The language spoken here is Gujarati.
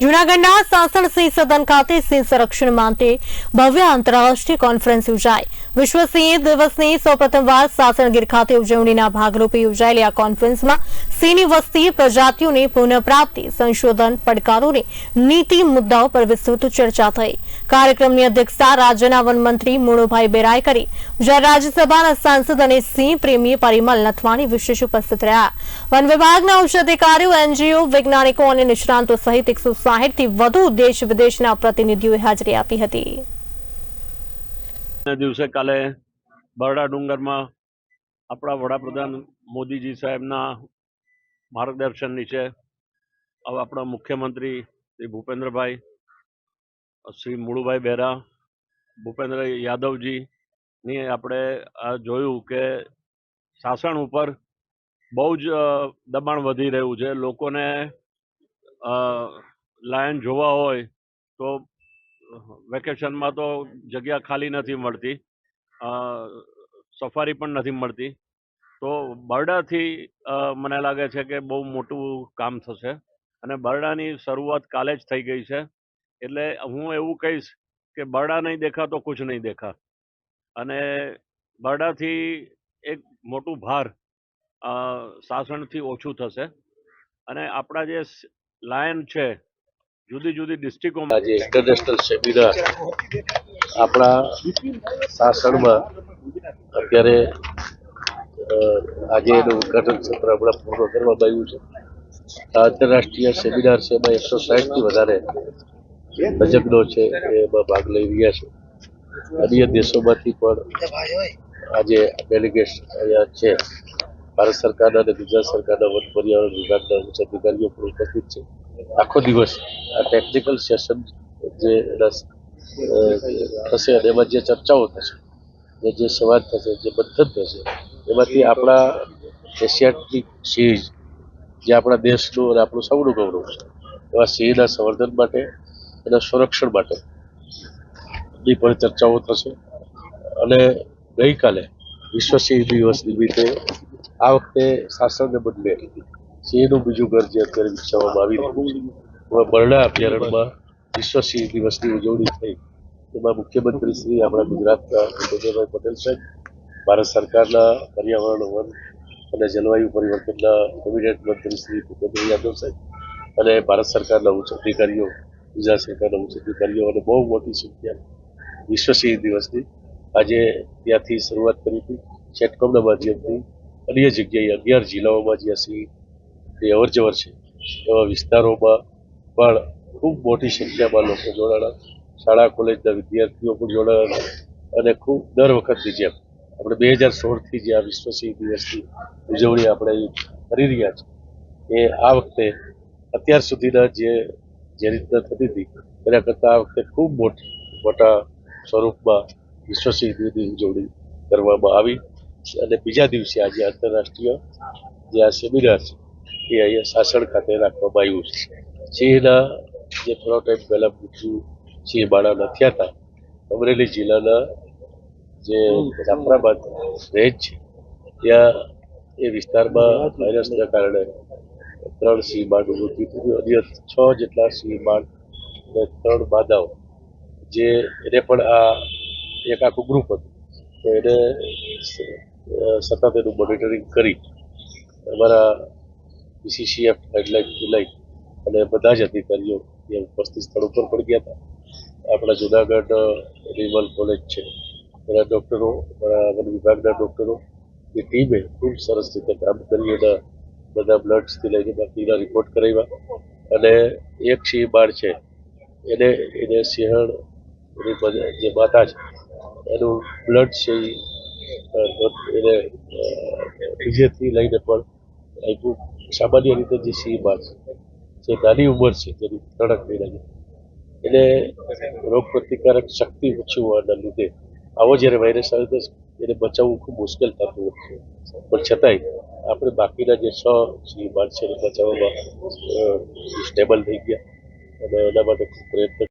જૂનાગઢના સાસણ સિંહ સદન ખાતે સિંહ સંરક્ષણ માટે ભવ્ય આંતરરાષ્ટ્રીય કોન્ફરન્સ યોજાઈ વિશ્વ સિંહ દિવસની સૌપ્રથમવાર સાસણગીર ખાતે ઉજવણીના ભાગરૂપે યોજાયેલી આ કોન્ફરન્સમાં સિંહની વસ્તી, પ્રજાતિઓની પુનઃપ્રાપ્તિ, સંશોધન, પડકારોની નીતિ મુદ્દાઓ પર વિસ્તૃત ચર્ચા થઈ. કાર્યક્રમની અધ્યક્ષતા રાજ્યના વનમંત્રી મુણુભાઈ બેરાય કરી. જ્યારે રાજ્યસભાના સાંસદ અને સિંહ પ્રેમી પરિમલ નથવાણી વિશેષ ઉપસ્થિત રહ્યા. વન વિભાગના ઉચ્ચ અધિકારીઓ, એનજીઓ, વૈજ્ઞાનિકો અને નિષ્ણાંતો સહિત એકસો થી વધુ દેશ વિદેશના પ્રતિનિધિઓએ હાજરી આપી હતી. દિવસે કાલે બરડા ડુંગરમાં આપણા વડાપ્રધાન મોદીજી સાહેબના માર્ગદર્શન નીચે હવે આપણા મુખ્યમંત્રી શ્રી ભૂપેન્દ્રભાઈ, શ્રી મુળુભાઈ બેરા, ભૂપેન્દ્ર યાદવજીની આપણે જોયું કે શાસન ઉપર બહુ જ દબાણ વધી રહ્યું છે. લોકોને લાયન જોવા હોય તો વેકેશનમાં તો જગ્યા ખાલી નથી મળતી. સફારી પણ નથી મળતી. તો બરડાથી મને લાગે છે કે બહુ મોટું કામ થશે. અને બરડાની શરૂઆત કાલે જ થઈ ગઈ છે. એટલે હું એવું કહીશ કે બરડા નહીં દેખા તો કુછ નહીં દેખા. અને બરડાથી એક મોટું ભાર સાસણથી ઓછું થશે. અને આપણા જે લાયન છે જુદી જુદી ડિસ્ટ્રિક્ટોમાં આજે ઇન્ટરનેશનલ સેમિનાર આપણા સાસણમાં અત્યારે આજે એનું ઉદઘાટન સત્ર હમણાં પૂર્ણ કરવામાં આવ્યું છે. આ આંતરરાષ્ટ્રીય સેમિનાર છે, એમાં એકસો સાઠથી વધારે તજજ્ઞો છે, એમાં ભાગ લઈ રહ્યા છે. અન્ય દેશોમાંથી પણ આજે ડેલિગેટ્સ અહીંયા છે. ભારત સરકારના અને ગુજરાત સરકારના વન પર્યાવરણ વિભાગના ઉચ્ચ અધિકારીઓ પણ ઉપસ્થિત છે. આખો દિવસ આ ટેકનિકલ સેશન જે થશે અને એમાં જે ચર્ચાઓ થશે, જે જે સંવાદ થશે, જે બંધન થશે, એમાંથી આપણા એશિયાટિક સિંહ જે આપણા દેશનું અને આપણું સૌનું ગૌરવ છે, એવા સિંહના સંવર્ધન માટે, એના સંરક્ષણ માટે ની પણ ચર્ચાઓ થશે. અને ગઈકાલે વિશ્વ સિંહ દિવસ નિમિત્તે આ વખતે શાસનને બદલે સિંહનું બીજું ઘર જે અત્યારે વિકસાવવામાં આવી રહ્યું છે. બરડા અભયારણ્યમાં વિશ્વ સિંહ દિવસની ઉજવણી થઈ. એમાં મુખ્યમંત્રી શ્રી આપણા ગુજરાતના ભૂપેન્દ્રભાઈ પટેલ સાહેબ, ભારત સરકારના પર્યાવરણ વન અને જલવાયુ પરિવર્તનના કેબિનેટ મંત્રી શ્રી ભૂપેન્દ્ર યાદવ સાહેબ અને ભારત સરકારના ઉચ્ચ અધિકારીઓ, ગુજરાત સરકારના ઉચ્ચ અધિકારીઓ અને બહુ મોટી સંખ્યા વિશ્વ સિંહ દિવસની આજે ત્યાંથી શરૂઆત કરી હતી. સેટકોમના માધ્યમથી અન્ય જગ્યાએ અગિયાર જિલ્લાઓમાં જ્યાં સિંહની અવર જવર છે. એવા વિસ્તારોમાં પણ ખૂબ મોટી સંખ્યામાં લોકો જોડાણા. શાળા, કોલેજના વિદ્યાર્થીઓ પણ જોડાણા અને ખૂબ દર વખતની જેમ આપણે બે હજાર સોળથી જે આ વિશ્વ સિંહ દિવસની ઉજવણી આપણે કરી રહ્યા છીએ. એ આ વખતે અત્યાર સુધીના જે જે રીતના થતી હતી, એના કરતાં આ વખતે ખૂબ મોટી, મોટા સ્વરૂપમાં વિશ્વ સિંહ દિવસની ઉજવણી કરવામાં આવી અને બીજા દિવસે આજે આંતરરાષ્ટ્રીય જે આ સેમિનાર છે એ અહીંયા સાસણ ખાતે રાખવામાં આવ્યું છે. સિંહના જે થોડો ટાઈમ પહેલાં મૃત્યુ સિંહ બાળાના થયા હતા, અમરેલી જિલ્લાના જે જાફરાબાદ રેન્જ છે, ત્યાં એ વિસ્તારમાં વાયરસના કારણે ત્રણ સિંહ બાળનું મૃત્યુ થયું અન્ય છ જેટલા સિંહ બાળ અને ત્રણ માદાઓ જે એને પણ આ એક આખું ગ્રુપ હતું. તો એને સતત એનું મોનિટરિંગ કરી. અમારા બીસીસીએફ ગાઈડલાઇનથી લઈ અને બધા જ અધિકારીઓ એ ઉપસ્થિત સ્થળ ઉપર પણ ગયા હતા. આપણા જુનાગઢ એનિમલ કોલેજ છે. એના ડૉક્ટરો અમારા વન વિભાગના ડૉક્ટરો, એ ટીમે ખૂબ સરસ રીતે કામ કરી એના બધા બ્લડ્સથી લઈને બાકીના રિપોર્ટ કરાવ્યા. અને એક સિંહ બાળ છે. એને એને સિંહણ જે માતા છે, એનું બ્લડ છે એને બીજેથી લઈને પણ આપ્યું. સામાન્ય રીતે જે સિંહ બાળ છે, જે નાની ઉંમર છે, જેની ત્રણક મહિનાની એને રોગ પ્રતિકારક શક્તિ ઓછી હોવાના લીધે આવો જ્યારે વાયરસ આવે તો એને બચાવવું ખૂબ મુશ્કેલ થતું હોય છે. પણ છતાંય આપણે બાકીના જે છ સિંહ બાળ છે, એને બચાવવામાં સ્ટેબલ થઈ ગયા. અને એના માટે ખૂબ પ્રયત્ન